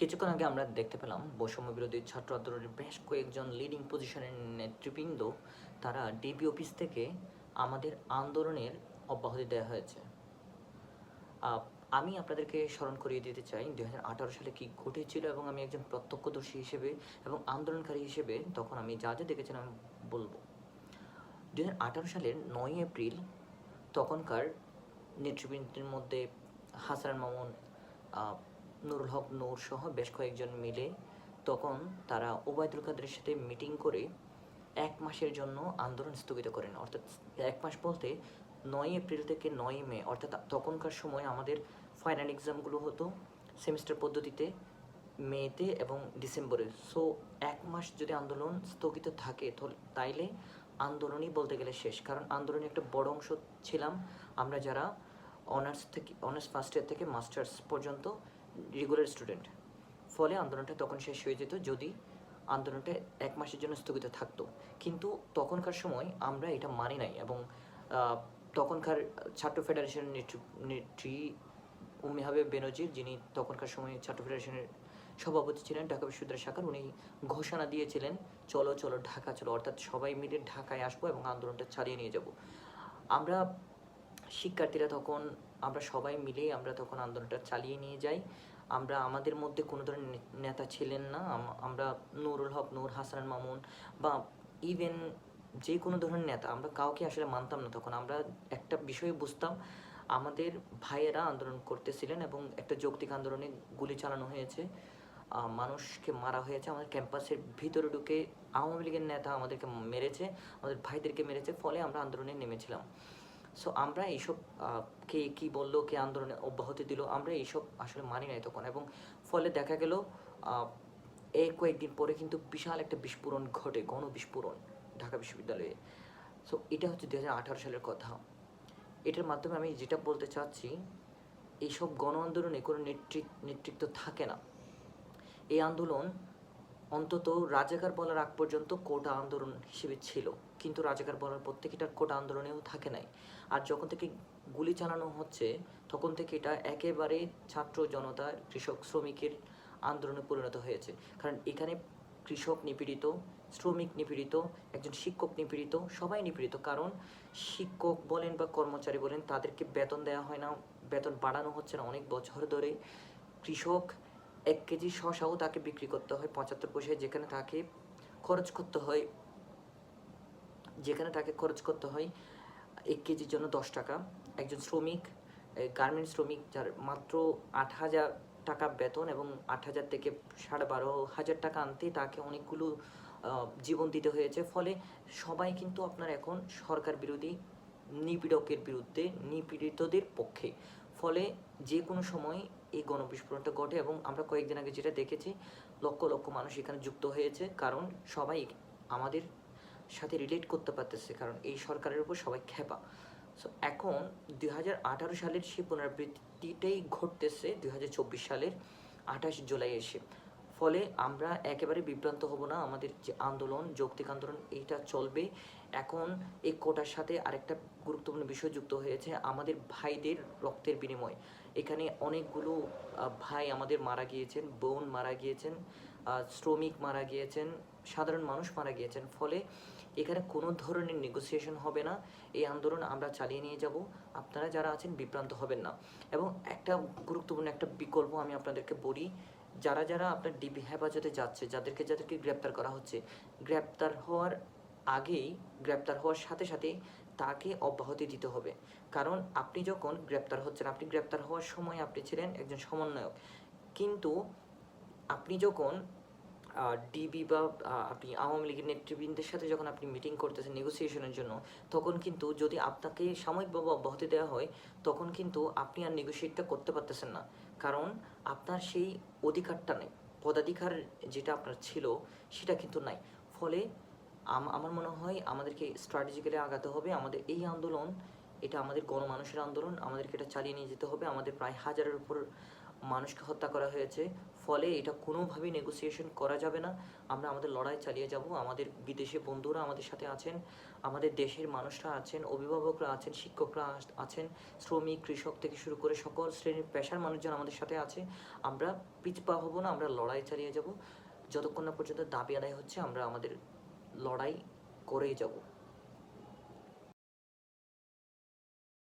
কিছুক্ষণ আগে আমরা দেখতে পেলাম বৈষম্য বিরোধী ছাত্র আন্দোলনের বেশ কয়েকজন লিডিং পজিশনের নেতৃবৃন্দ, তারা ডিবি অফিস থেকে আমাদের আন্দোলনের অব্যাহতি দেওয়া হয়েছে। আমি আপনাদেরকে স্মরণ করিয়ে দিতে চাই, দুই হাজার আঠারো সালে কি ঘটেছিল এবং আমি একজন প্রত্যক্ষদর্শী হিসেবে এবং আন্দোলনকারী হিসেবে তখন আমি যা যা দেখেছিলাম বলব। দু হাজার আঠারো সালের নয় এপ্রিল তখনকার নেতৃবৃন্দের মধ্যে হাসান মামুন নুরুল হক নূর সহ বেশ কয়েকজন মিলে তখন তারা ওবায়দুল কাদের সাথে মিটিং করে এক মাসের জন্য আন্দোলন স্থগিত করেন। অর্থাৎ এক মাস বলতে নয় এপ্রিল থেকে নয় মে, অর্থাৎ তখনকার সময় আমাদের ফাইনাল এক্সামগুলো হতো সেমিস্টার পদ্ধতিতে, মেতে এবং ডিসেম্বরে। সো এক মাস যদি আন্দোলন স্থগিত থাকে তাইলে আন্দোলনই বলতে গেলে শেষ। কারণ আন্দোলনে একটা বড় অংশ ছিলাম আমরা যারা অনার্স থেকে অনার্স ফার্স্ট ইয়ার থেকে মাস্টার্স পর্যন্ত রেগুলার স্টুডেন্ট। ফলে আন্দোলনটা তখন শেষ হয়ে যেত যদি আন্দোলনটা এক মাসের জন্য স্থগিত থাকতো। কিন্তু তখনকার সময় আমরা এটা মানি নাই এবং তখনকার ছাত্র ফেডারেশনের নেত্রী উম্মি বেনজির, যিনি তখনকার সময় ছাত্র ফেডারেশনের সভাপতি ছিলেন, ঢাকা বিশ্ববিদ্যালয় শাখার, উনি ঘোষণা দিয়েছিলেন, চলো চলো, ঢাকা চলো, অর্থাৎ সবাই মিলে ঢাকায় আসব এবং আন্দোলনটা চালিয়ে নিয়ে যাব। আমরা শিক্ষার্থীরা তখন, আমরা সবাই মিলে আমরা তখন আন্দোলনটা চালিয়ে নিয়ে যাই। আমরা আমাদের মধ্যে কোনো ধরনের নেতা ছিলেন না আমরা নুরুল হক, নূর হাসান মামুন বা ইভেন যে কোনো ধরনের নেতা, আমরা কাউকে আসলে মানতাম না তখন। আমরা একটা বিষয়ে বুঝতাম, আমাদের ভাইয়েরা আন্দোলন করতেছিলেন এবং একটা যৌক্তিক আন্দোলনে গুলি চালানো হয়েছে। মানুষকে মারা হয়েছে, আমাদের ক্যাম্পাসের ভিতরে ঢুকে আওয়ামী লীগের নেতা আমাদেরকে মেরেছে, আমাদের ভাইদেরকে মেরেছে, ফলে আমরা আন্দোলনে নেমেছিলাম। সো আমরা এইসব কে কি বলল, কে আন্দোলনে অব্যাহতি দিল, আমরা এইসব আসলে মানি নাই তখন। এবং ফলে দেখা গেল এই কয়েকদিন পরে কিন্তু বিশাল একটা বিস্ফোরণ ঘটে গণ বিস্ফোরণ ঢাকা বিশ্ববিদ্যালয়ে। সো এটা হচ্ছে দু হাজার আঠারো সালের কথা। এটার মাধ্যমে আমি যেটা বলতে চাচ্ছি, এইসব গণ আন্দোলনে কোনো নেতৃত্ব থাকে না। এই আন্দোলন অন্তত রাজাকার বলার আগ পর্যন্ত কোটা আন্দোলন হিসেবে ছিল। কিন্তু রাজাকার বলার পর থেকে এটা কোটা আন্দোলনেও থাকে নাই। আর যখন থেকে গুলি চালানো হচ্ছে, তখন থেকে এটা একেবারে ছাত্র জনতা, কৃষক, শ্রমিকের আন্দোলনে পরিণত হয়েছে। কারণ এখানে কৃষক নিপীড়িত, শ্রমিক নিপীড়িত, একজন শিক্ষক নিপীড়িত, সবাই নিপীড়িত। কারণ শিক্ষক বলেন বা কর্মচারী বলেন, তাদেরকে বেতন দেওয়া হয় না, বেতন বাড়ানো হচ্ছে না অনেক বছর ধরে। কৃষক এক কেজি শশাও তাকে বিক্রি করতে হয়, পঁচাত্তর পয়সায় যেখানে তাকে খরচ করতে হয়, যেখানে তাকে খরচ করতে হয় এক কেজির জন্য দশ টাকা। একজন শ্রমিক গার্মেন্টস শ্রমিক, যার মাত্র আট হাজার টাকা বেতন এবং আট হাজার থেকে সাড়ে বারো হাজার টাকা আনতে তাকে অনেকগুলো জীবন দিতে হয়েছে। ফলে সবাই কিন্তু আপনার এখন সরকার বিরোধী, নিপীড়কের বিরুদ্ধে, নিপীড়িতদের পক্ষে। ফলে যে কোনো সময় এই গণবিস্ফোরণটা ঘটে এবং আমরা কয়েকদিন আগে যেটা দেখেছি, লক্ষ লক্ষ মানুষ এখানে যুক্ত হয়েছে কারণ সবাই আমাদের সাথে রিলেট করতে পারতেছে কারণ এই সরকারের উপর সবাই খেপা সো এখন দুই হাজার আঠারো সালের সেই পুনরাবৃত্তিটাই ঘটতেছে দুই হাজার চব্বিশ সালের আঠাশ জুলাই এসে। ফলে আমরা একেবারে বিভ্রান্ত হব না, আমাদের যে আন্দোলন, যৌক্তিক আন্দোলন, এইটা চলবে। এখন এই কোটার সাথে আরেকটা গুরুত্বপূর্ণ বিষয় যুক্ত হয়েছে, আমাদের ভাইদের রক্তের বিনিময়। এখানে অনেকগুলো ভাই আমাদের মারা গিয়েছেন, বোন মারা গিয়েছেন শ্রমিক মারা গিয়েছেন, সাধারণ মানুষ মারা গিয়েছেন, ফলে এখানে কোনো ধরনের নেগোসিয়েশন হবে না। এই আন্দোলন আমরা চালিয়ে নিয়ে যাব। আপনারা যারা আছেন, বিভ্রান্ত হবেন না। এবং একটা গুরুত্বপূর্ণ একটা বিকল্প আমি আপনাদেরকে বলি, যারা যারা আপনার ডিবি হেফাজতে যাচ্ছে, যাদেরকে যাদেরকে গ্রেপ্তার করা হচ্ছে, গ্রেপ্তার হওয়ার আগেই, গ্রেপ্তার হওয়ার সাথে সাথে তাকে অব্যাহতি দিতে হবে। কারণ আপনি যখন গ্রেপ্তার হচ্ছেন, আপনি গ্রেপ্তার হওয়ার সময় আপনি ছিলেন একজন সমন্বয়ক। কিন্তু আপনি যখন ডিবি বা আপনি আওয়ামী লীগের নেতৃবৃন্দের সাথে যখন আপনি মিটিং করতেছেন নেগোসিয়েশনের জন্য, তখন কিন্তু যদি আপনাকে সাময়িকভাবে অব্যাহতি দেওয়া হয়, তখন কিন্তু আপনি আর নেগোসিয়েটটা করতে পারতেছেন না। কারণ আপনার সেই অধিকারটা নেই। পদাধিকার যেটা আপনার ছিল, সেটা কিন্তু নাই। ফলে আমার মনে হয় আমাদেরকে স্ট্র্যাটেজিক্যালি আগাতে হবে। আমাদের এই আন্দোলন, এটা আমাদের গণমানুষের আন্দোলন, আমাদেরকে এটা চালিয়ে নিয়ে যেতে হবে। আমাদের প্রায় হাজারের উপর মানুষকে হত্যা করা হয়েছে। ফলে এটা কোনোভাবেই নেগোসিয়েশন করা যাবে না। আমরা আমাদের লড়াই চালিয়ে যাব। আমাদের বিদেশি বন্ধুরা আমাদের সাথে আছেন। আমাদের দেশের মানুষরা আছেন, অভিভাবকরা আছেন, শিক্ষকরা আছেন, শ্রমিক, কৃষক থেকে শুরু করে সকল শ্রেণির পেশার মানুষজন আমাদের সাথে আছে। আমরা পিছপা হব না, আমরা লড়াই চালিয়ে যাব। যতক্ষণ না পর্যন্ত দাবি আদায় হচ্ছে, আমরা আমাদের লড়াই করেই যাব।